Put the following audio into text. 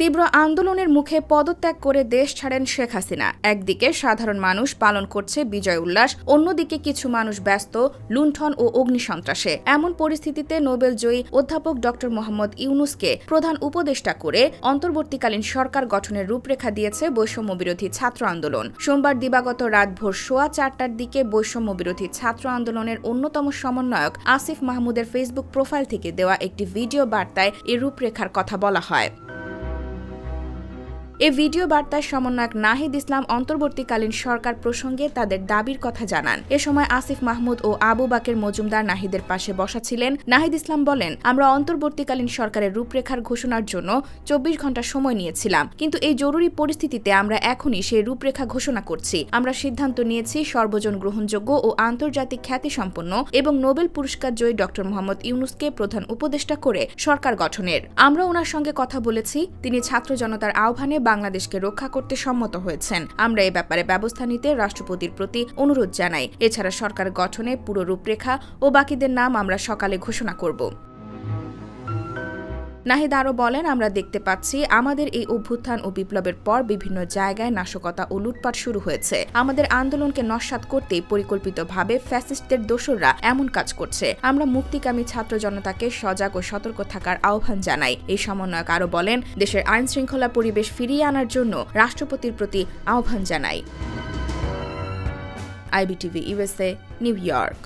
তীব্র আন্দোলনের মুখে পদত্যাগ করে দেশ ছাড়েন শেখ হাসিনা। একদিকে সাধারণ মানুষ পালন করছে বিজয় উল্লাস, অন্যদিকে কিছু মানুষ ব্যস্ত, লুণ্ঠন ও অগ্নিসন্ত্রাসে। এমন পরিস্থিতিতে নোবেল জয়ী অধ্যাপক ড. মোহাম্মদ ইউনুসকে প্রধান উপদেষ্টা করে অন্তর্বর্তীকালীন সরকার গঠনের রূপরেখা দিয়েছে বৈষম্য বিরোধী ছাত্র আন্দোলন। সোমবার দিবাগত রাত ভোর সোয়া চারটার দিকে বৈষম্য বিরোধী ছাত্র আন্দোলনের অন্যতম সমন্বয়ক আসিফ মাহমুদের ফেসবুক প্রোফাইল থেকে দেওয়া একটি ভিডিও বার্তায় এ রূপরেখার কথা বলা হয়। এ ভিডিও বার্তায় সমন্বয়ক নাহিদ ইসলাম অন্তর্বর্তীকালীন সরকার প্রসঙ্গে তাদের দাবির কথা জানান। এ সময় আসিফ মাহমুদ ও আবু বাকের মজুমদার নাহিদের পাশে বসা ছিলেন। নাহিদ ইসলাম বলেন, আমরা অন্তর্বর্তীকালীন সরকারের রূপরেখার ঘোষণার জন্য চব্বিশ ঘণ্টা সময় নিয়েছিলাম। কিন্তু এই জরুরি পরিস্থিতিতে আমরা এখনই সেই রূপরেখা ঘোষণা করছি। আমরা সিদ্ধান্ত নিয়েছি সর্বজন গ্রহণযোগ্য ও আন্তর্জাতিক খ্যাতিসম্পন্ন এবং নোবেল পুরস্কার জয়ী ড. মোহাম্মদ ইউনুসকে প্রধান উপদেষ্টা করে সরকার গঠনের। আমরা ওনার সঙ্গে কথা বলেছি। তিনি ছাত্র জনতার আহ্বানে বাংলাদেশকে রক্ষা করতে সম্মত হয়েছেন। আমরা এ ব্যাপারে ব্যবস্থা নিতে রাষ্ট্রপতির প্রতি অনুরোধ জানাই। এছাড়া সরকার গঠনে পুরো রূপরেখা ও বাকিদের নাম আমরা সকালে ঘোষণা করব। নাহিদ আরও বলেন, আমরা দেখতে পাচ্ছি আমাদের এই অভ্যুত্থান ও বিপ্লবের পর বিভিন্ন জায়গায় নাশকতা ও লুটপাট শুরু হয়েছে। আমাদের আন্দোলনকে নস্বাত করতেই পরিকল্পিতভাবে ফ্যাসিস্টদের দোসররা এমন কাজ করছে। আমরা মুক্তিকামী ছাত্র জনতাকে সজাগ ও সতর্ক থাকার আহ্বান জানাই। এই সমন্বয়ক আরও বলেন, দেশের আইন শৃঙ্খলা পরিবেশ ফিরিয়ে আনার জন্য রাষ্ট্রপতির প্রতি আহ্বান জানাই। IBTV USA New York.